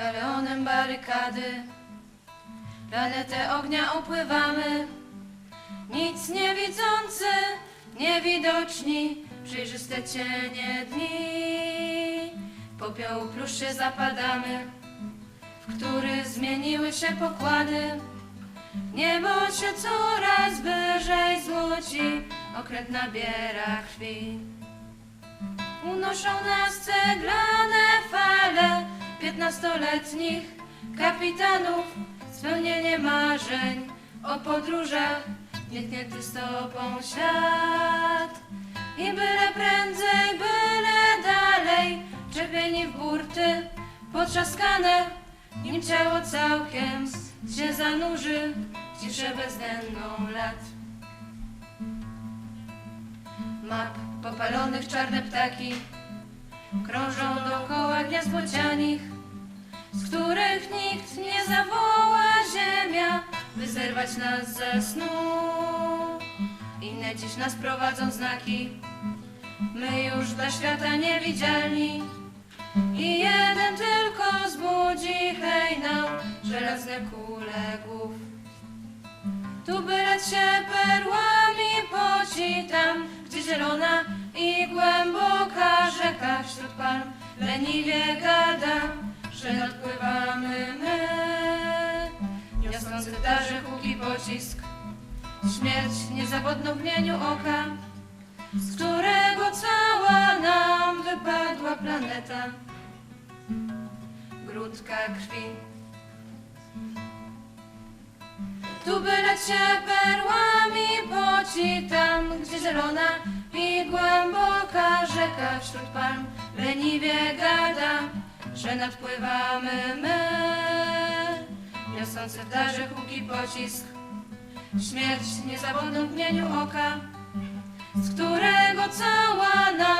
balonem barykady. Planetę ognia opływamy, nic nie widzący, niewidoczni, przejrzyste cienie dni. Popiołu pluszczy zapadamy, w który zmieniły się pokłady. Niebo się coraz wyżej złoci, okręt nabiera krwi. Unoszą nas ceglane piętnastoletnich kapitanów, spełnienie marzeń o podróżach, nietknięty stopą świat. I byle prędzej, byle dalej, czepieni w burty, potrzaskane, nim ciało całkiem się zanurzy. W ciszę bezdenną lat. Map popalonych czarne ptaki krążą dookoła gniazd bocianich, z których nikt nie zawoła ziemia, by zerwać nas ze snu. Inne dziś nas prowadzą znaki, my już dla świata niewidzialni. I jeden tylko zbudzi hejnał, żelazne kule głów. Tu bylec się perłami poci tam, gdzie zielona i głęboka rzeka wśród palm leniwie gada, że nadpływamy my. Niosący w darze huki pocisk, śmierć niezawodną w mieniu oka, z którego cała nam wypadła planeta. Grudka krwi. Tu byle się perłami poci tam, gdzie zielona i głęboka rzeka wśród palm leniwie gada, że nadpływamy my. Niosący w darze huki pocisk, śmierć niezawodną w mieniu oka, z którego cała nam